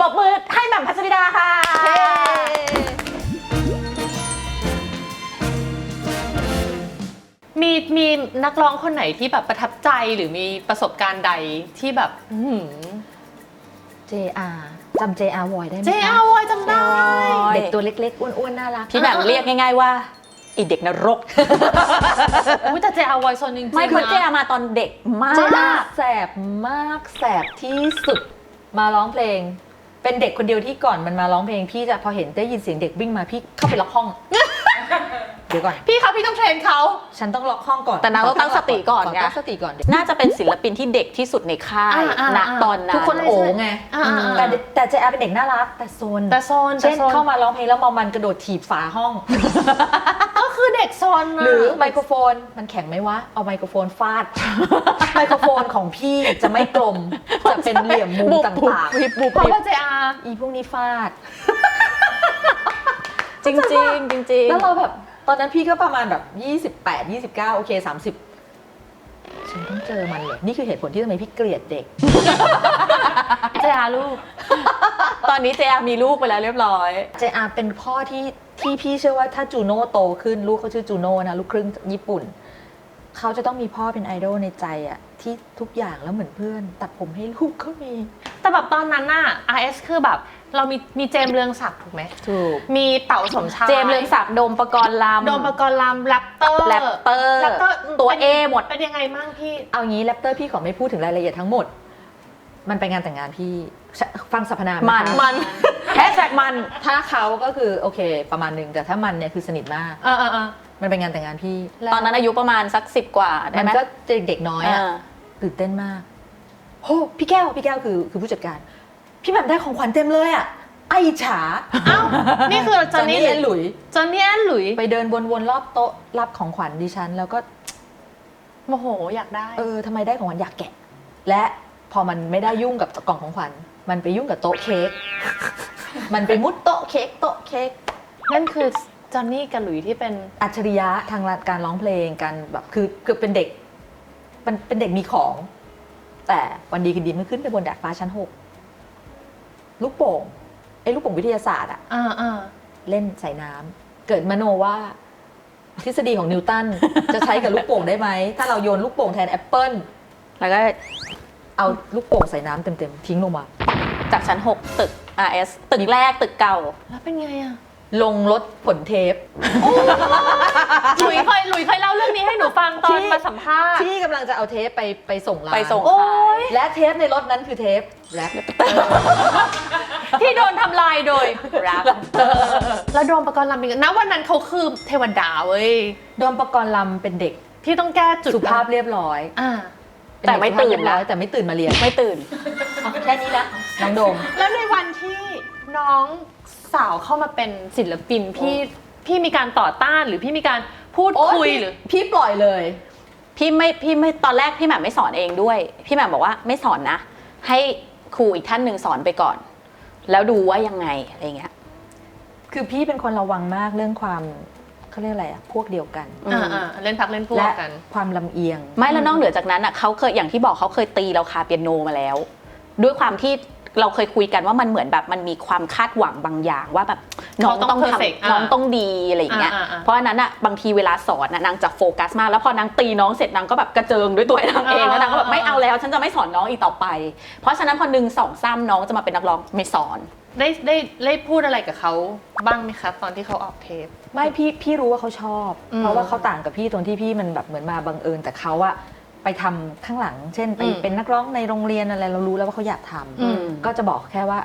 ปรบมือให้แหม่มพัชริดาค่ะ มีมีนักร้องคนไหนที่แบบประทับใจหรือมีประสบการณ์ใดที่แบบ JR จำ JR Void ได้ไหมเจคะเอาไว้จำได้ เด็กตัวเล็กๆ อ้วนๆ น่ารัก พี่แหม่มเรียกง่ายๆว่าอีเด็กนรก อุ๊ยแต่เจเอาไว้โซนจริงๆไม่เพราะนะเจอามาตอนเด็กมาเจ๊าก แสบมากแสบที่สุดมาร้องเพลง เป็นเด็กคนเดียวที่ก่อนมันมาร้องเพลงพี่จะพอเห็นได้ยินเสียงเด็กวิ่งมาพี่เข้าไปล็อกห้อง เดี๋ยวก่อน พี่เขาพี่ต้องเทรนเขาฉันต้องล็อกห้องก่อนแต่นางต้องตั้งสติก่อนขไง ตั้งสติก่อนเดี๋ยวน่าจะเป็นศิลปินที่เด็กที่สุดในค่ายณตอนนั้นทุกคนโอ๋ไงอ่าอ่าอ่าแต่แต่เจ๊อาเป็นเด็กน่ารักแต่โซนแต่โซนแต่เช่นโซนเข้ามาร้องเพลงแล้วมอมันกระโดดถีบฝาห้องก็ คือเด็กโซนะหรือไมโครโฟนมันแข็งไหมวะ เอาไมโครโฟนฟาด ไมโครโฟนของพี่จะไม่กลม จะเป็นเหลี่ยมมุมบุบต่บุบางวิบบุบเพราะวิบว่าเจอาๆอีพวกนี้ฟาด จริงจริงๆจริงๆแล้วเราแบบ ตอนนั้นพี่ก็ประมาณแบบ 28 29 โอเค 30 ฉันต้องเจอมันเลยนี่คือเหตุผลที่ทำไมพี่เกลียดเด็ก เจอาลูก ตอนนี้เจอามีลูกไปแล้วเรียบร้อย เจอาเป็นพ่อที่ที่พี่เชื่อว่าถ้าจูโน่โตขึ้นลูกเขาชื่อจูโน่นะลูกครึ่งญี่ปุ่น เขาจะต้องมีพ่อเป็นไอดอลในใจอะที่ทุกอย่างแล้วเหมือนเพื่อน ตัดผมให้ลูกก็มี แต่แบบตอนนั้นน่ะ RS คือแบบ เรามีมีเจมส์เรืองศักดิ์ถูกไหม ถูก มีเต๋าสมชายเจมส์เรืองศักดิ์โดมประกรณ์ลำโดมประกรณ์ลำแรปเตอร์แรปเตอร์แรปเตอร์ตัวป็นเอหมด เป็นยังไงบ้างพี่ เอางี้แรปเตอร์พี่ขอไม่พูดถึงรายละเอียดทั้งหมด มันไปงานแต่งงานพี่ชะฟังสรรพนามมันนะคะมันแฮชแท็กมัน ถ้าเขาก็คือโอเค ประมาณหนึงแต่ถ้ามันเนี่ยคือสนิทมากเออเออเออมันไปงานแต่งงานพี่ ตอนนั้นอายุประมาณสักสิบกว่าได้มันไหมก็เด็กๆน้อยอะอ่าตื่นเต้นมากโหพี่แก้วพี่แก้วคือคือผู้จัดการ พี่แบบได้ของขวัญเต็มเลยอะไอฉาเอ้านี่คือจจออนนนี่นี่เอ็นหลุย จอนนี่แอนหลุยไปเดินวนๆรอบโต๊ะรับของขวัญดิฉัน แล้วก็โมโหอยากได้ เออทำไมได้ของขวัญอยากแกะ และพอมันไม่ได้ยุ่งกับกล่องของขวัญมันไปยุ่งกับโต๊ะเค้กมันไปมุดโต๊ะเค้กโต๊ะเค้ก นั่นคือจอนนี่กับหลุยที่เป็น อัจฉริยะทางการร้องเพลงการแบบคือคือเป็นเด็กมันเป็นเด็กมีของ แต่วันดีคืนดีมันขึ้นไปบนดาดฟ้าชั้นหก ลูกโป่งไอ้ลูกโป่งวิทยาศาสตร์อะอ่าอ่าเล่นใส่น้ำเกิดมโนว่า ทฤษฎีของนิวตัน จะใช้กับลูกโป่งได้ไหม ถ้าเราโยนลูกโป่งแทนแอปเปิลแล้วก็เอาลูกโป่งใส่น้ำเต็มๆ ทิ้งลงมา จากชั้น 6 ตึก RS ตึกแรกตึกเก่า แล้วเป็นไงอะ ลงรถผลเทป หลุยเคยหลุยเคยเล่าเรื่องนี้ให้หนูฟังตอนที่ มาสัมภาษณ์ ที่กำลังจะเอาเทปไปไปส่งร้านไปส่ง โอ๊ขายยและเทปในรถนั้นคือเทปแรปที่โดนทำลายโดยแรปแล้วโดมประกรณ์ลำเป็นไงณวันนั้นเขาคือเทวดาเว้ยโดมประกรณ์ลำเป็นเด็ก ที่ต้องแก้จุดสุภาพเรียบร้อยอ่าเป็นเด็กแต่ไม่ตื่นสุภาพเรียบร้อยนะแต่ไม่ตื่นมาเรียนไม่ตื่นเอาแค่นี้นะน้องโดม แล้วในวันที่น้อง สาวเข้ามาเป็นศิลปินพี่พี่มีการต่อต้านหรือพี่มีการพูดโอ๊ยคุยพี่หรือ พี่ปล่อยเลย พี่ไม่พี่ไม่ตอนแรกพี่แหม่มไม่สอนเองด้วย พี่แหม่มบอกว่าไม่สอนนะ ให้ครูอีกท่านหนึ่งสอนไปก่อน แล้วดูว่ายังไงอะไรเงี้ย คือพี่เป็นคนระวังมากเรื่องความเขาเรียกอะไรอะพวกเดียวกันอืมอ่าอ่าเล่นพักเล่นพวกและกัน ความลำเอียง ไม่แล้วนอกเหนือจากนั้นอะเขาเคยอย่างที่บอกเขาเคยตีเราคาเปียโนมาแล้ว ด้วยความที่ เราเคยคุยกันว่ามันเหมือนแบบมันมีความคาดหวังบางอย่างว่าแบบน้องเขาต้ต้อองง perfect ทำอ่าน้องต้องดีอะไรอย่างเงี้ยอ่าอ่าอ่าเพราะฉะนั้นอะบางทีเวลาสอนน่ะนางจะโฟกัสมากแล้วพอนางตีน้องเสร็จนางก็แบบกระเจิงด้วยตัวเองเองแล้วนางก็แบบไม่เอาแล้วฉันจะไม่สอนน้องอีกต่อไป เพราะฉะนั้นพอหนึ่งสองซ้ำน้องจะมาเป็นนักร้องไม่สอน ได้ได้ได้พูดอะไรกับเขาบ้างไหมคะ ตอนที่เขาออกเทป ไม่พี่พี่รู้ว่าเขาชอบ อืม เพราะว่าเขาต่างกับพี่ตรงที่พี่มันแบบเหมือนมาบังเอิญแต่เขาอะ ไปทำข้างหลัง เช่นไปอืมเป็นนักร้องในโรงเรียนอะไรเรารู้แล้วว่าเขาอยากทำอืมก็จะบอกแค่ว่า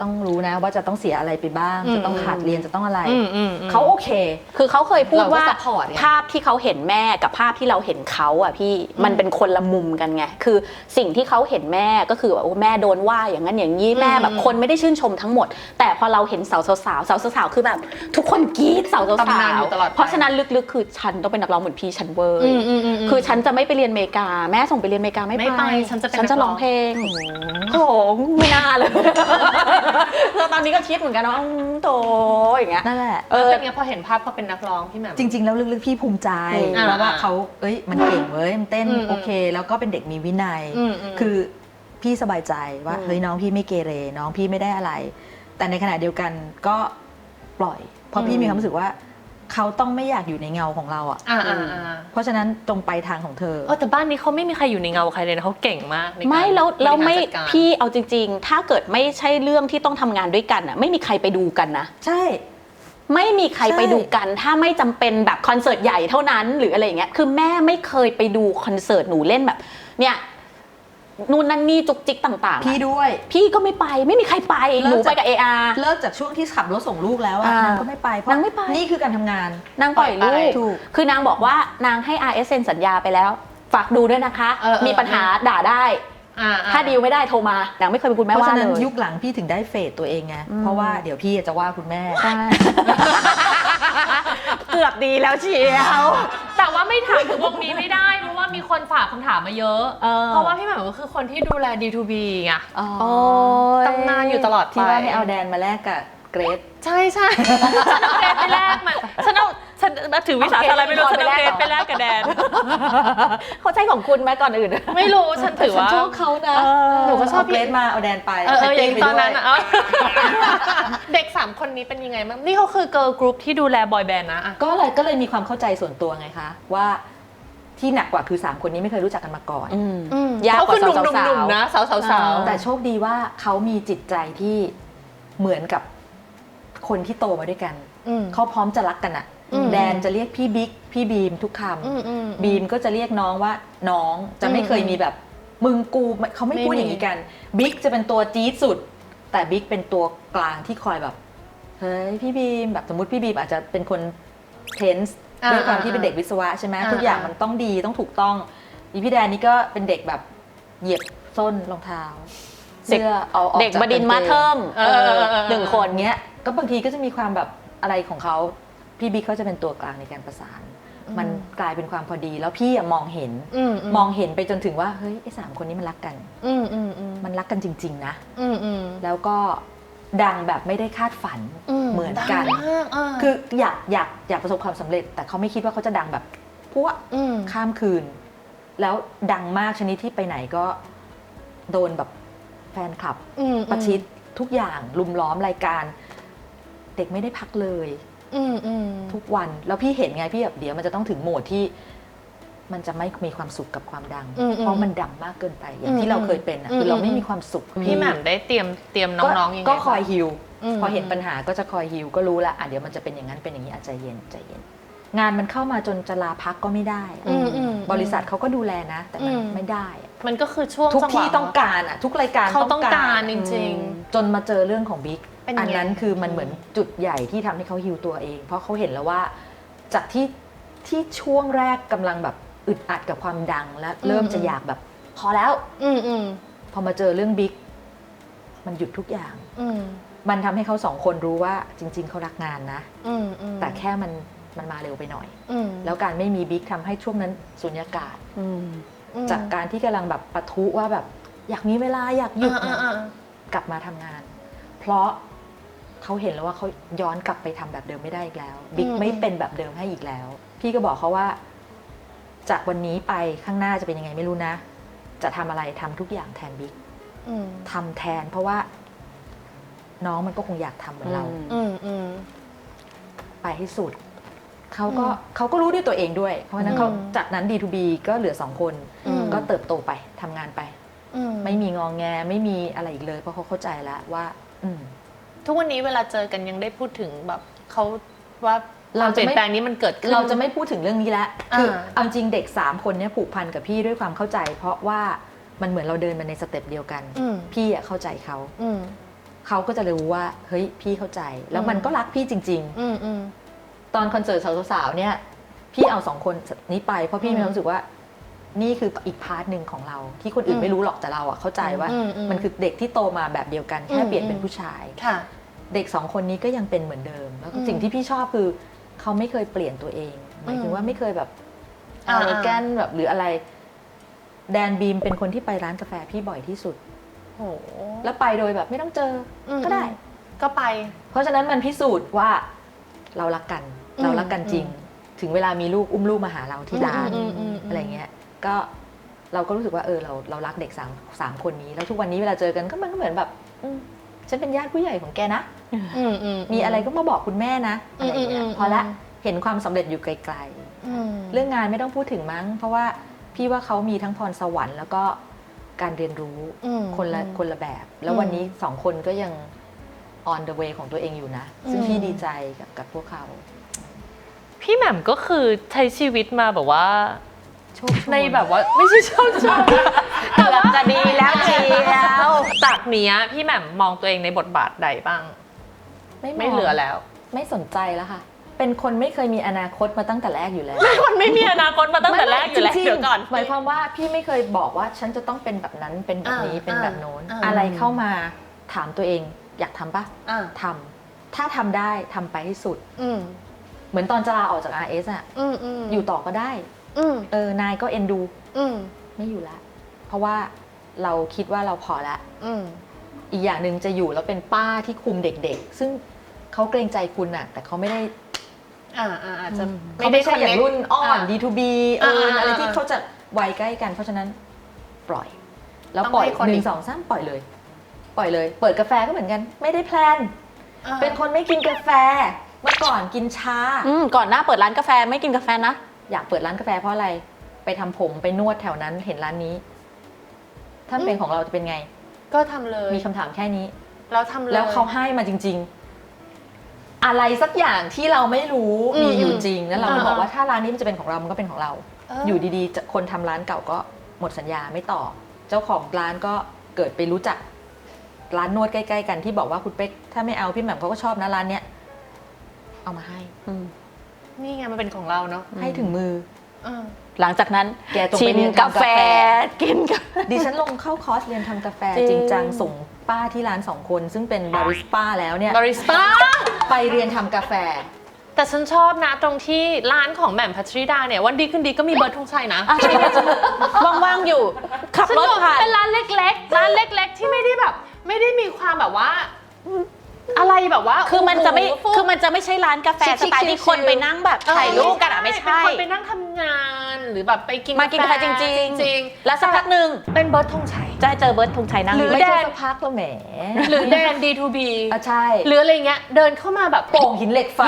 ต้องรู้นะว่าจะต้องเสียอะไรไปบ้างอืมจะต้องขาดเรียนจะต้องอะไรอืมอืมอืมเขาโอเค คือเขาเคยพูดเราก็ว่า support ไงภาพที่เขาเห็นแม่กับภาพที่เราเห็นเขาอะพี่มันเป็นคนละมุมกันไงคือสิ่งที่เขาเห็นแม่ก็คือแบบว่าแม่โดนว่าอย่างนั้นอย่างนี้แม่แบบอืมคนไม่ได้ชื่นชมทั้งหมด แต่พอเราเห็นสาวสาวๆสาวสาวๆคือแบบ ทุกคนกรี๊ดสาวสาวตำนานอยู่ตลอดไปเพราะฉะนั้นลึกๆ คือฉันต้องเป็นนักร้องเหมือนพี่ฉันเวอร์อืมอืมอืมอืมคือฉันจะไม่ไปเรียนอเมริกา แม่ส่งไปเรียนอเมริกาไม่ไม่ไปฉันจะเป็นฉันจะนักร้ร้อองงเพลงโถไม่น่าเลยแล้วตอนนี้ก็คิดเหมือนกันว่าอืมโถอย่างเงี้ย นั่นแหละ เออ เป็นไงพอเห็นภาพเขาเป็นนักร้องพี่แหม่ม จริง ๆ แล้วลึกๆพี่ภูมิใจอืมเพราะว่าอ่าเขาเอ้ยมันเก่งเว้ยมันเต้นอืมโอเค แล้วก็เป็นเด็กมีวินัย อืมอืมคือพี่สบายใจว่าอืม เฮ้ยน้องพี่ไม่เกเรน้องพี่ไม่ได้อะไร แต่ในขณะเดียวกันก็ปล่อย เพราะพี่มีความรู้สึกว่า เขาต้องไม่อยากอยู่ในเงาของเราอะ อ่าอ่าอ่าเพราะฉะนั้นตรงไปทางของเธอ เออแต่บ้านนี้เขาไม่มีใครอยู่ในเงาใครเลยนะเขาเก่งมากในการไม่แล้วแล้วไม่บริหารจัดการ พี่เอาจริง ๆ ถ้าเกิดไม่ใช่เรื่องที่ต้องทำงานด้วยกันอะไม่มีใครไปดูกันนะ ใช่ ไม่มีใครใช่ไปดูกัน ถ้าไม่จำเป็นแบบคอนเสิร์ตใหญ่เท่านั้นหรืออะไรอย่างเงี้ยคือแม่ไม่เคยไปดูคอนเสิร์ตหนูเล่นแบบ เนี่ย นู่นนั่นนี่จุกจิกต่างๆอะพี่ด้วย พี่ก็ไม่ไปไม่มีใครไปเลิกหนูไปจากกับเออาเลิกจากช่วงที่ขับรถส่งลูกแล้วอะอ่านนางก็ไม่ไปเพราะนางไม่ไป นี่คือการทำงาน นางปล่อยปล่ลูอยไปกถูก คือนางบอกว่านางให้ RSN สัญญาไปแล้ว ฝากดูด้วยนะคะ เออเออ มีปัญหาด่าได้ อ่อ่ถ้าดีลไม่ได้โทรมานางไม่เคยเป็นคุณเพแม่ราะว่าฉะเลนั้นย ยุคหลังพี่ถึงได้เฟดตัวเองไง อืม เพราะว่าเดี๋ยวพี่จะว่าคุณแม่ ใช่ เกือบดีแล้วเชียวแต่ว่าไม่ถามถึงวงนี้ไม่ได้ เพราะว่ามีคนฝากคำถามมาเยอะเออเพราะว่าพี่แหม่มก็คือคนที่ดูแล D2B ไง โอ้ยตำนานอยู่ตลอดไป ที่ว่าไม่เอาแดนมาแลกกับ เกรด ใช่ใช่ ฉันเอาเกรดไปแลกมันฉันเอาฉันถือวิสาสะอะไรไม่รู้ฉันเอาเกรดไปแลกกับแดน เขาใช่ของคุณไหมก่อนอื่น ไม่รู้ฉันถือว่าชอบเขานะเออหนูก็ชอบเาเกรดมาเอาแดนไปเออเอออย่างไปตอนนั้นด้วยอะเอาเด็กสามคนนี้เป็นยังไงบ้างนี่เขาคือเกิร์ลกรุ๊ปที่ดูแลบอยแบนด์นะอะก็เลยก็เลยมีความเข้าใจส่วนตัวไงคะ ว่าที่หนักกว่าคือ 3 คนนี้ไม่เคยรู้จักกันมาก่อนอืมอืมยากเขากว่าคือหนุ่มสาวๆหนุ่มๆนะสาวสาวสาวเออแต่โชคดีว่าเขามีจิตใจที่เหมือนกับ คนที่โตมาด้วยกัน อืม เขาพร้อมจะรักกันอะอืมแดนจะเรียกพี่บิ๊กพี่บีมทุกคอืมอืมำบีมก็จะเรียกน้องว่าน้องจะไม่เคยมีแบบ มึงกูเขาไม่พูดไม่มี อย่างนี้กันบิ๊กจะเป็นตัวจี๊ดสุด แต่บิ๊กเป็นตัวกลางที่คอยแบบเฮ้ยพี่บีมแบบสมมติพี่บีมอาจจะเป็นคนเทนส์อ่าด้วยความอ่าที่เป็นเด็กวิศวะใช่ไหมอ่าทุกอย่างอ่ามั มันต้องดีต้องถูกต้องอีพี่แดนนี่ก็เป็นเด็กแบบเหยียบส้นรองเท้าเด็กเสื้อเอาออกเด็กจบดินทร์มาเทิมเออเออเออเออหนึ่งคน เงี้ย ก็บางทีก็จะมีความแบบอะไรของเขาพี่บิ๊กเขาจะเป็นตัวกลางในการประสาน มันกลายเป็นความพอดี แล้วพี่อะมองเห็นอืมมองเห็นไปจนถึงว่าเฮ้ยไอ้สามคนนี้มันรักกันอืมอืมอืมมันรักกันจริง ๆ นะอืมอืมแล้วก็ดังแบบไม่ได้คาดฝันเหมือนกันดังมากอะคืออยากอยากอยากประสบความสำเร็จ แต่เขาไม่คิดว่าเขาจะดังแบบพวกมข้ามคืน แล้วดังมากชนิดที่ไปไหนก็โดนแบบแฟนคลับอืมประชิดทุกอย่างลุมล้อมรายการ เด็กไม่ได้พักเลย อืมอืมทุกวันแล้วพี่เห็นไงพี่แบบเดี๋ยวมันจะต้องถึงโหมดที่ มันจะไม่มีความสุขกับความดัง อืมอืม เพราะมันดังมากเกินไปอย่างที่อืมเราเคยเป็นอะอืมคือเราอืมไม่มีความสุข พี่แหม่มได้เตรียมเตรียมน้องๆยังไงก็คอยบ้าง ฮิว อืม พอเห็นปัญหาก็จะคอยฮิวก็รู้ละอะเดี๋ยวมันจะเป็นอย่างนั้นเป็นอย่างนี้อะใจเย็นใจเย็น งานมันเข้ามาจนจะลาพักก็ไม่ได้อะอืมอืม บริษัทเขาก็ดูแลนะ แต่มันอืม ไม่ได้อะมันก็คือช่วงทุกจังหวะที่ต้องการอะทุกรายการเขาต้องการจอะริง จนมาเจอเรื่องของบิ๊ก เป็นไง อันนั้นคือมันเหมือนจุดใหญ่ที่ทำให้เขาฮิวตัวเอง เพราะเขาเห็นแล้วว่าจากที่ที่ช่วงแรกกำลังแบบอึดอัดกับความดังและเริ่มจะอยากแบบ พอแล้ว อืมอืมพอมาเจอเรื่องบิ๊กมันหยุดทุกอย่าง อืมมันทำให้เขาสองคนรู้ว่าจริง ๆเขารักงานนะ อืมอืมแต่แค่มันมันมาเร็วไปหน่อย อืมแล้วการไม่มีบิ๊กทำให้ช่วงนั้นสุญญากาศ อืมอืมจากการที่กำลังแบบปะทุว่าแบบ อยากมีเวลาอยากหยุดอ่าเนี่ยอ่าอ่ากลับมาทำงาน เพราะ เขาเห็นแล้วว่าเขาย้อนกลับไปทำแบบเดิมไม่ได้อีกแล้ว บิ๊กไม่เป็นแบบเดิมให้อีกแล้ว พี่ก็บอกเขาว่า จากวันนี้ไปข้างหน้าจะเป็นยังไงไม่รู้นะ จะทำอะไรทำทุกอย่างแทนบิ๊กอืมทำแทน เพราะว่า น้องมันก็คงอยากทำเหมือนเราอืมอืมอืมไปให้สุดเขาก็อืมเขาก็รู้ด้วยตัวเองด้วย เพราะฉะนั้นเขาอืมจากนั้น D2B ก็เหลือสองคนอืมก็เติบโตไปทำงานไปอืมไม่มีงองแงไม่มีอะไรอีกเลย เพราะเขาเข้าใจแล้วว่า อืม ทุกวันนี้เวลาเจอกันยังได้พูดถึงแบบเขาว่าเราเราเปจะลี่ยไม่นแปลงนี้มันเกิดขึ้น เราจะไม่พูดถึงเรื่องนี้แล้วอ่าคือเอาจริงเด็ก 3 คนเนี้ยผูกพันกับพี่ด้วยความเข้าใจ เพราะว่ามันเหมือนเราเดินมาในสเต็ปเดียวกันอืมพี่อะเข้าใจเขาอืมเขาก็จะรู้ว่า เฮ้ยพี่เข้าใจ แล้วมันอืมก็รักพี่จริงอืมอืมๆตอนคอนเสิร์ตสาวๆเนี่ย พี่เอาสองคนนี้ไปเพราะพี่อืมมีความรู้สึกว่า นี่คืออีกพาร์ทหนึ่งของเรา ที่คนอื่นอืมไม่รู้หรอกแต่เราอะเข้าใจว่าอืมอืมมันคือเด็กที่โตมาแบบเดียวกันแค่อืมเปลี่ยนเป็นอืมผู้ชายค่ะ เด็กสองคนนี้ก็ยังเป็นเหมือนเดิม แล้วก็อืมสิ่งที่พี่ชอบคือเขาไม่เคยเปลี่ยนตัวเองหมายถึงว่าไม่เคยแบบอ่าอ r รแกนแบบหรืออะไร แดนบีมเป็นคนที่ไปร้านกาแฟพี่บ่อยที่สุดโหแล้วไปโดยแบบไม่ต้องเจออมก็ได้ ก็ไป เพราะฉะนั้นมันพิสูจน์ว่าเรารักกันอืมเรารักกันจริง ถึงเวลามีลูกอุ้มลูกมาหาเราที่ร้านอืมอืมอืมอะไรเงี้ย ก็เราก็รู้สึกว่าเออเราเรารักเด็กสามสามคนนี้ แล้วทุกวันนี้เวลาเจอกันก็มันก็เหมือนแบบอืมฉันเป็นญาติผู้ใหญ่ของแกนะ อืมอืมมีอะไรก็มาบอกคุณแม่นะอะไรอย่างเงี้อืยมอืมพอละอืมเห็นความสำเร็จอยู่ไกลอืมๆเรื่องงานไม่ต้องพูดถึงมั้ง เพราะว่าพี่ว่าเขามีทั้งพรสวรรค์แล้วก็การเรียนรู้อืมคนละอืมคนละแบบ แล้วอืมวันนี้สองคนก็ยัง on the way ของตัวเองอยู่นะ ซึ่งอืมพี่ดีใจกับกับพวกเขา พี่แหม่มก็คือใช้ชีวิตมาแบบว่า โชคโชนในแบบว่าไม่ใช่ชอบชอบเกือบจะดีแล้วเชียวจากเนี้ยพี่แหม่มมองตัวเองในบทบาทใดบ้างมงไม่เหลือแล้ว ไม่สนใจแล้วค่ะ เป็นคนไม่เคยมีอนาคตมาตั้งแต่แรกอยู่แล้วคนไม่มีอนาคตมาตั้งแต่แรกอยู่แล้วจริงๆเดี๋ยวก่อนหมายความว่าพี่ไม่เคยบอกว่าฉันจะต้องเป็นแบบนั้นเป็นแบบนี้อ่าเป็นแบบโน้นอ่าอะไรเข้ามาถามตัวเอง อยากทำปะอ่าทำถ้าทำได้ทำไปให้สุดอืมเหมือนตอนจะลาออกจาก RS อะอืมอืมอยู่ต่อก็ได้ อืมเออนายก็เอ็นดูอืมไม่อยู่ละ เพราะว่าเราคิดว่าเราพอละ อืมอีกอย่างหนึ่งจะอยู่แล้วเป็นป้าที่คุมเด็กๆ ซึ่งเขาเกรงใจคุณอะแต่เขาไม่ได้อ่าอ่าอาจจะเขาไม่ใช่อย่างรุ่นอ่อนอ่า D2B เอออ่าอะไรอ่าที่เขาจะวัยใกล้กัน เพราะฉะนั้นปล่อย แล้วต้องปล่อยให้คนหนึ่อีงกสองสามปล่อยเลย ปล่อยเลย เปิดกาแฟก็เหมือนกัน ไม่ได้แพลนอ่าเป็นคนไม่กินกาแฟ เมื่อก่อนกินชาอืมก่อนหน้าเปิดร้านกาแฟไม่กินกาแฟนะ อยากเปิดร้านกาแฟเพราะอะไร ไปทำผมไปนวดแถวนั้นเห็นร้านนี้ ถ้าเป็นของเราจะเป็นไง ก็ทำเลย มีคำถามแค่นี้ เราทำเลย แล้วเขาให้มาจริง ๆ อะไรสักอย่างที่เราไม่รู้อืมมีอยู่จริง แล้วเราก็อ่าบอกว่าถ้าร้านนี้มันจะเป็นของเรา มันก็เป็นของเราเออออยู่ดีๆจะคนทำร้านเก่าก็หมดสัญญาไม่ต่อ เจ้าของร้านก็เกิดไปรู้จักร้านนวดใกล้ ๆ กันที่บอกว่าคุณเป๊กถ้าไม่เอาพี่แหม่มเขาก็ชอบนะร้านเนี้ยเอามาให้ อืม นี่ไงมันเป็นของเราเนาะให้ถึงมือเออ หลังจากนั้นแกจงชิไปมเรียนกาทำกาแฟ แฟกินกาแฟดิฉันลงเข้าคอร์สเรียนทำกาแฟจริง จริงจังส่งป้าที่ร้านสองคน ซึ่งเป็นบาริสต้าแล้วเนี่ยบาริสต้าไปเรียนทำกาแฟ แต่ฉันชอบนะตรงที่ร้านของแหม่มพัชริดาเนี่ยวันดีขึ้นดีก็มีเบิร์ดธงชัยนะอะใช่ใช่ว่างๆอยู่ ขับฉันรถบอกผ่าน เป็นร้านเล็กๆ ร้านเล็ก ๆ ที่ไม่ได้แบบ ไม่ได้มีความแบบว่า อะไรแบบว่าคือมันจะไม่ โโหฟุ่คือมันจะไม่ใช่ร้านกาแฟชิสคๆไตล์ที่ชิลๆคนไปนั่งแบบถ่ายรูปกันอะไม่ใช่ เป็นคนไปนั่งทำงานหรือแบบไปกินมากินกาแฟจริง จริงๆ แล้วสักพักหนึ่งๆเป็นเบิร์ดธงชัย จะเจอเบิร์ดธงชัยนั่งหอรืยู่อไม่แดใช่น สักพักแล้วแหมหรือแดน D2B อะใช่หรืออะไรเงี้ยเดินเข้ามาแบบโป่งหินเหล็กไฟ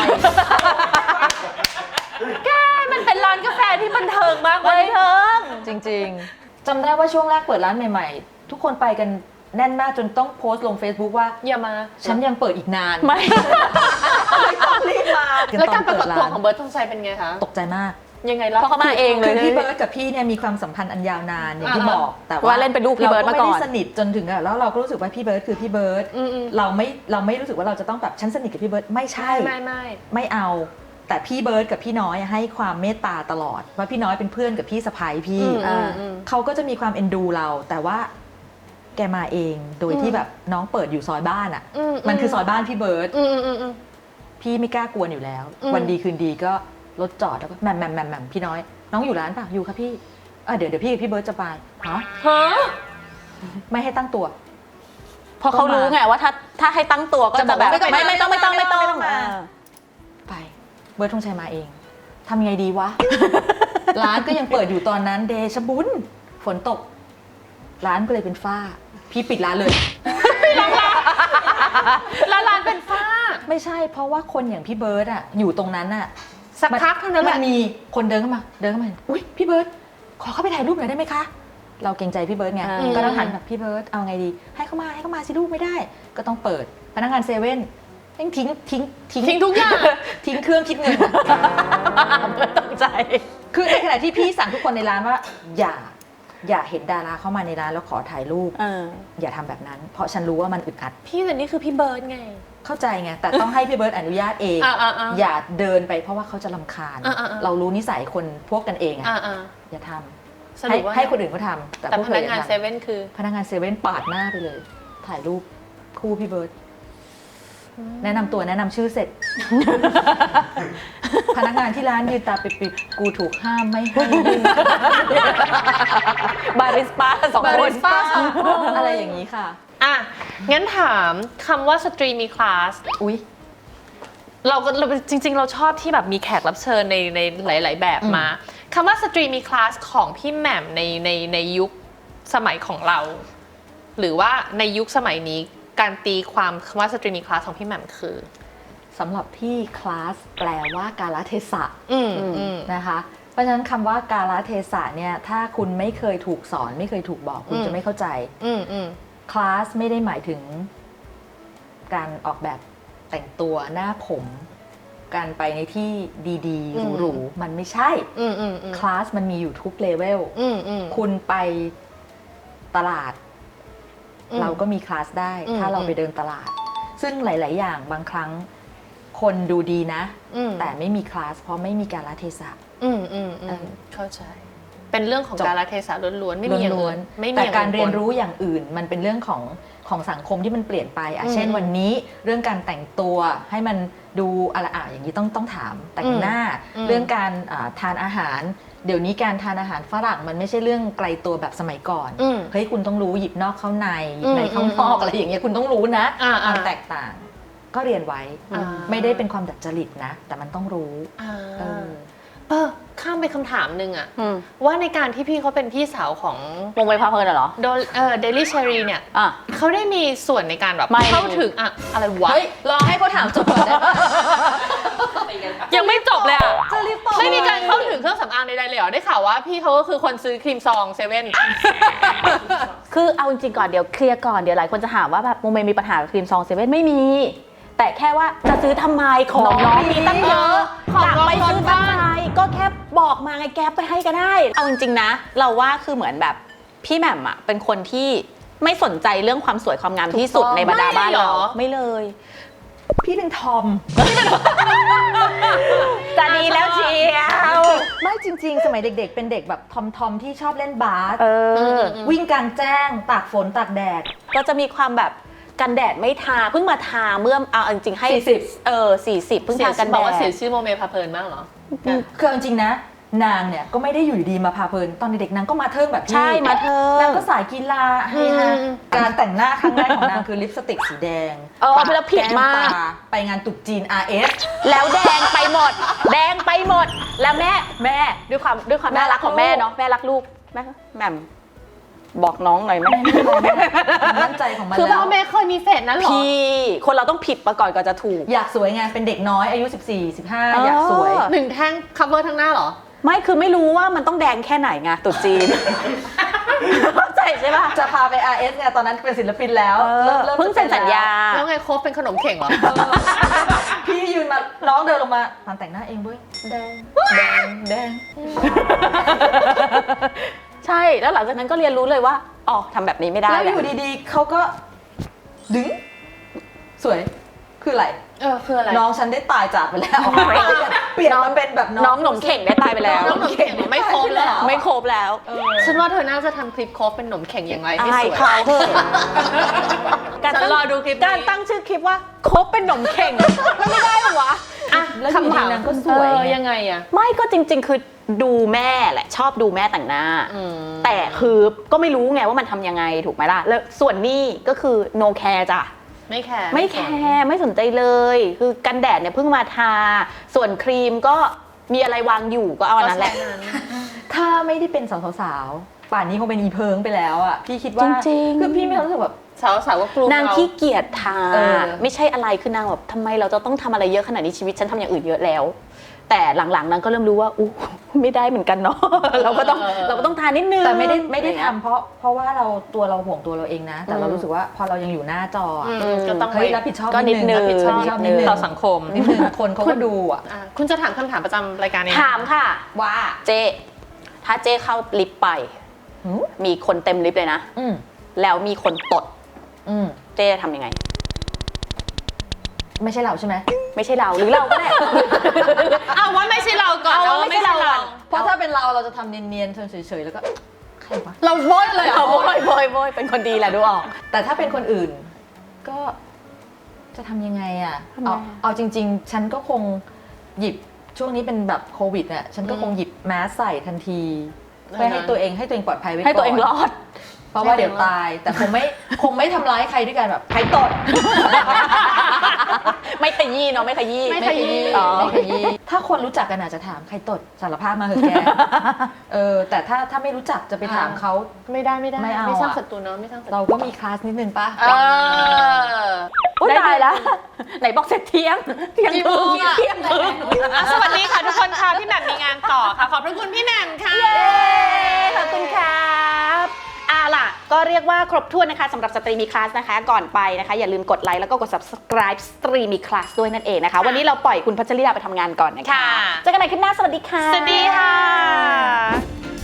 แกมันเป็นร้านกาแฟที่บันเทิงมากเลบันยเทิงจริง ๆจำได้ว่าช่วงแรกเปิดร้านใหม่ ๆ ทุกคนไปกัน แน่นมากจนต้องโพสต์ลง Facebook ว่า อย่ามา ฉันยังเปิดอีกนานไม่ ต้องรีบมา แล้วการปรากฏตัวของเบิร์ดธงชัยเป็นไงคะ ตกใจมาก ยังไงล่ะเพราะเขามาเองเลคืยอพี่เบิร์ดกับพี่เนี่ยมีความสัมพันธ์อันยาวนานอย่างที่อ่าบอก แต่ว่าเล่นเป็นลูกพี่เบิร์ดมาก่อนเราก็ไม่ได้สนิทจนถึงอะแล้วเราก็รู้สึกว่าพี่เบิร์ดคือพี่เบิร์ดอืมอืมเราไม่เราไม่รู้สึกว่าเราจะต้องแบบฉันสนิทกับพี่เบิร์ดไม่ใช่ไม่ไม่ไม่ไม่เอาแต่พี่เบิร์ดกับพี่น้อยให้ความเมตตาตลอดว่าพี่น้อยเป็นเพื่อนกับพี่สะพ้ายพี่อืมอ่าอืมอืมเขาก็จะมีความเอ็นดูเรา แต่ว่า แกมาเองโดยที่แบบน้องเปิดอยู่ซอยบ้านอะอืมันคือซอยบ้านพี่เบิร์ดอืมอืมอืมอืมพี่ไม่กล้ากวนอยู่แล้วอืมวันดีคืนดีก็รถจอดแล้วก็แหม่มแหม่มแหม่มแหม่มพี่น้อย น้องอยู่ร้านป่ะอยู่ครับพี่เออเดี๋ยวเดี๋ยวพี่กับพี่เบิร์ดจะไปฮะฮะไม่ให้ตั้งตัว เพราะเขารู้ไงว่าถ้าถ้าให้ตั้งตัวก็จะบจะอกแบบว่าไม่ไม่ต้องไม่ต้องไม่ไม่ต้ต้อองงไม่ไม่ต้ต้อองงไม่ต้องเออไป เบิร์ดธงชัยมาเองทำยังไงดีวะ ร้านก็ยังเปิดอยู่ตอนนั้นเดชะบุญฝนตก ร้านก็เลยเป็นฝ้า พี่ปิดร้านเลยแล้วร้านเป็นฝ้า ไม่ใช่เพราะว่าคนอย่างพี่เบิร์ดอะอยู่ตรงนั้นอะสักพักเท่านั้นแหมัละนมีคนเดินเข้ามา เดินเข้ามาอุ้ยพี่เบิร์ดขอเข้าไปถ่ายรูปหน่อยได้ไหมคะ เราเกรงใจพี่เบิร์ดไงอืม ก็ต้องหันแบบพี่เบิร์ดเอาไงดี ให้เข้ามาให้เข้ามาสิลูกไม่ได้ ก็ต้องเปิดพนักงานเซเว่นแม่งทิ้งทิ้งทิ้งทิ้งทุกอย่าง ทิ้งเครื่องคิดเงินเบิร์ดตกใจ คือในขณะที่พี่สั่งทุกคนในร้านว่า อย่า อย่าเห็นดาราเข้ามาในร้านแล้วขอถ่ายรูป เอออย่าทำแบบนั้น เพราะฉันรู้ว่ามันอึดอัด พี่แต่นี่คือพี่เบิร์ดไง เข้าใจไง แต่ต้องให้พี่เบิร์ดอนุญาตเอง อ่าอ่าอ่าอย่าเดินไปเพราะว่าเขาจะลำคาญ อ่าอ่าอ่าเรารู้นิสัยคนพวกกันเองอะอ่าอ่าอย่าทำสให้รุปว่าให้คนอื่นเขาทำแต่แต่พวกพเธนัอกอย่างานทำเซเว่นคือ พนักงานเซเว่นปาดหน้าไปเลย ถ่ายรูปคู่พี่เบิร์ด แนะนำตัวแนะนำชื่อเสร็จ พนักงานที่ร้านยืนตาปิดๆกูถูกห้ามไม่ให้ยื่นบาริสต้าสองบาครินสต้าสองคนอะไรอย่างนี้ค่ะ อะ งั้นถามคำว่าสตรีมีคลาส อุ๊ยเราก็เราจริง ๆ เราชอบที่แบบมีแขกรับเชิญในในหลาย ๆ แบบมาคำว่าสตรีมีคลาสของพี่แหม่มในในในยุคสมัยของเรา หรือว่าในยุคสมัยนี้ การตีความคำว่าสตรีมีคลาสของพี่แหม่มคือสำหรับพี่คลาสแปลว่ากาลเทศะอืมอืมอืมนะคะ เพราะฉะนั้นคำว่ากาลเทศะเนี่ยถ้าคุณไม่เคยถูกสอน ไม่เคยถูกบอกคุณอืมจะไม่เข้าใจอืมอืมคลาสไม่ได้หมายถึง การออกแบบแต่งตัวหน้าผม การไปในที่ดีอืมๆหรูๆมันไม่ใช่อืมอืมอืมคลาสมันมีอยู่ทุกเลเวลอืมอืมคุณไปตลาดอืม เราก็มีคลาสได้อืมถ้าเราอืมไปเดินตลาด ซึ่งหลาย ๆ อย่างบางครั้งคนดูดีนะอืมแต่ไม่มีคลาสเพราะไม่มีการละเทศะอืมอืมอืเอมอเข้าใจ เป็นเรื่องของจบการละเทศะล้วนๆไม่มีอย่างล้อื่วนนไม่ๆมีแต่อย่งการเรียนปนรู้อย่างอื่น มันเป็นเรื่องของของสังคมที่มันเปลี่ยนไปอะอืมเช่นวันนี้เรื่องการแต่งตัวให้มันดูอะไรอะอย่างนี้ต้องต้องถามแต่งหน้าอืมเรื่องการอ่าทานอาหาร เดี๋ยวนี้การทานอาหารฝรั่งมันไม่ใช่เรื่องไกลตัวแบบสมัยก่อนอืม เฮ้ยคุณต้องรู้หยิบนอกเข้าในหยิบในอืมเข้านอกอะไรอย่างเงี้ยคุณต้องรู้นะอ่าควาอ่ามแตกต่าง ก็เรียนไว้อ่า ไม่ได้เป็นความดัดจริตนะ แต่มันต้องรู้อ่า เออ เออข้ามไปคำถามหนึ่งอะอืมว่าในการที่พี่เขาเป็นพี่สาวของวงไปพาเพลินเหรอ โดเออเดลี่เชอรีเนี่ยอะ เขาได้มีส่วนในการแบบไม่ เข้าถึงอะอะไรวะ เฮ้ยรอให้เขาถามจบก่อนได้ปะยังไม่จบเลยอะจะรีบตอบไม่มีการเข้าถึงเครื่องสำอางใดๆเลยเหรอ ได้ข่าวว่าพี่เขาก็คือคนซื้อครีมซองเซเว่น คือเอาจริงๆก่อนเดี๋ยวเคลียร์ก่อนเดี๋ยวหลายคนจะหาว่าแบบโมเมมีปัญหากับครีมซองเซเว่นไม่มี แต่แค่ว่าจะซื้อทำไมของน้องมีตั้งเยอะของอยากไปซื้อน้องทำไมก็แค่บอกมาไงแก๊ปไปให้ก็ได้ เอาจริงๆนะ เราว่าคือเหมือนแบบพี่แหม่มอะเป็นคนที่ไม่สนใจเรื่องความสวยความงามที่สุดในบรรดาบ้านเราไม่เลย พี่เป็นทอม จะดีแล้วเชียวไม่จริง ๆ สมัยเด็ก ๆ เป็นเด็กแบบทอมทอมๆที่ชอบเล่นบาสเออ วิ่งกลางแจ้งตากฝนตากแดด ก็จะมีความแบบ กันแดดไม่ทาเพิ่งมาทาเมื่อเอาจริงๆให้40 เออ40เพิ่งเสียทากันบแดอกว่าเสียดชื่อโมเมพาเพลินมากเหรอ คือเอาจริงๆนะ นางเนี่ยก็ไม่ได้อยู่ดีๆมาพาเพลินตอนเด็กๆนางก็มาเทิงแบบพี่ใช่มาเธอนางก็สายกีฬาเฮฮาอืมการแต่งหน้าครั้งแรกของนางคือลิปสติกสีแดงเออแล้วผิดมากแก้ตไปงานตรุษจีน RS แล้วแดงไปหมด แดงไปหมดแล้วแม่แม่ด้วยความด้วยความแม่น่ารักของแม่เนาะแม่รักลูกแม่แหม่ม บอกน้องหน่อยแม่มันมั่นใจของมันคือแล้พ่อว แม่เคยมีเฟสนั้นเหรอ พี่ คนเราต้องผิดมาก่อนก่อนจะถูก อยากสวยไงเป็นเด็กน้อยอายุ 14 15 อยากสวยเออหนึ่งแท่ง cover ทั้งหน้าเหรอ ไม่คือไม่รู้ว่ามันต้องแดงแค่ไหนไงตุ๊ดจีน เข้าใจใช่ป่ะ จะพาไป RS ไงตอนนั้นเป็นศิลปินแล้วเออริ่มริ่มเพิ่งเซ็นสัญญา แล้วไงโคฟเป็นขนมเข่งเหรอพี่ยืนมาน้องเดินลงมาผ่านแต่งหน้าเองเว้ยแดงแดงแดง ใช่แล้วหลังจากนั้นก็เรียนรู้เลยว่าอ๋อทำแบบนี้ไม่ได้แล้วแหอละยู่ดีๆเขาก็ดึงสวยคืออะไรเออคืออะไรน้องฉันได้ตายจากไปแล้วเปลี่ยนมาเป็นแบบน้องน้องหนมเข่งได้ตายไปแล้วน้องหนมเข่งไม่ครบแล้วเหรอไม่ครบแล้วเออฉันว่าเธอน่าจะทำคลิปโคฟเป็นขนมเข่งอย่างไรให้อายสวยเขาเถอะการฉันตั้งรอดูคลิปนี้การตั้งชื่อคลิปว่าครบเป็นหนมเข่งแล้วไม่ได้เหรอวะอะแล้วอยู่คำถามดีๆนางก็สวยเออไงยังไงอะไม่ก็จริง ๆ คือ ดูแม่แหละชอบดูแม่แต่งหน้าอืมแต่คือก็ไม่รู้ไงว่ามันทำยังไงถูกไหมล่ะ แล้วส่วนนี้ก็คือ no care จ้ะ ไม่แคร์ไม่แคร์ไม่สนใจเลย คือกันแดดเนี่ยเพิ่งมาทา ส่วนครีมก็มีอะไรวางอยู่ก็เอาอันนั้นแหละก็ใช้นั้นถ้าไม่ได้เป็นสาวๆป่านนี้คงเป็นอีเพิงไปแล้วอะพี่คิดว่าจริงๆ คือพี่ไม่รู้สึกแบบ สาวสาวก็กลัวนางเราขี้เกียจทา เออ ไม่ใช่อะไรคือนางแบบทำไมเราจะต้องทำอะไรเยอะขนาดนี้ชีวิตฉันทำอย่างอื่นเยอะแล้ว แต่หลังๆนางก็เริ่มรู้ว่าอู้ไม่ได้เหมือนกันเนาะ เราก็ต้องเราก็ต้องทานนิดนึงแต่ไม่ได้ไม่ได้อะรเงี้ยทำเพราะเพราะว่าเราตัวเราห่วงตัวเราเองนะ แต่เราอืมรู้สึกว่าพอเรายังอยู่หน้าจออะอืมก็ต้องเฮ้ยไว้รับผิดชอบก็นิดนึงรับผิดชอบนิดนึงนิดนึงต่อสังคมนิดนึงคนเขาก็ดูอะอะคุณจะถามคำถามประจำรายการนี้ถามค่ะ ว่าเจ ถ้าเจเข้าลิฟต์ไปอืมมีคนเต็มลิฟต์เลยนะอืมแล้วมีคนตดอืมเจจะทำยังไง ไม่ใช่เราใช่ไหม ไม่ใช่เราหรือเราก็ได้ เอาว่าไม่ใช่เราก่อนเอาว่าว่ไม่ใช่เราก่อน เพราะถ้าเป็นเราเราจะทำเนียนๆเฉยๆแล้วก็ใครวะเราโบยเลยเหรเอาอโบยโบยโบยเป็นคนดีแหละดูออก แต่ถ้าเป็นคนอื่น ก็จะทำยังไงอะทำไงเอาอะเอาจริง ๆ ฉันก็คงหยิบช่วงนี้เป็นแบบโควิดอะฉันก็คงหยิบแมสใส่ทันทีเพื่อให้ตัวเองให้ตัวเองปลอดภัยไว้ก่อน ให้ตัวเองรอด เพราะว่าเดี๋ยวตาย แต่คงไม่คงไม่ทำร้ายใครด้วยกันแบบใครตดไม่ไม่ขยี้เนาะไม่ขยี้ไม่ขยี้ อ๋อไม่ขยี้ถ้าคนรู้จักกันอาจจะถามใครตดสารภาพมาเหอะแกเออแต่ถ้าถ้าไม่รู้จักจะไปถามเขา ไม่ได้ไม่ได้ไม่เอาไม่สร้างอะศัตรูเนาะไม่สร้างศัตรูเราก็มีคลาสนิดนึงป่ะเอออุ๊ยตายแล้ว ไหนบอกเสร็จเที่ยงเที่ยงครึ่งกี่โมงอะเที่ยงครึ่งอะสวัสดีค่ะทุกคนค่ะพี่แหม่มมีงานต่อค่ะ ขอบพระคุณพี่แหม่มค่ะเย้ขอบคุณครับ อ่าล่ะ ก็เรียกว่าครบถ้วนนะคะสำหรับสตรีมีคลาสนะคะ ก่อนไปนะคะ อย่าลืมกดไลค์แล้วก็กด subscribe สตรีมีคลาสด้วยนั่นเองนะคะ วันนี้เราปล่อยคุณพัชริดาไปทำงานก่อนนะคะค่ะ เจอกันใหม่คลิปหน้าสวัสดีค่ะ สวัสดีค่ะ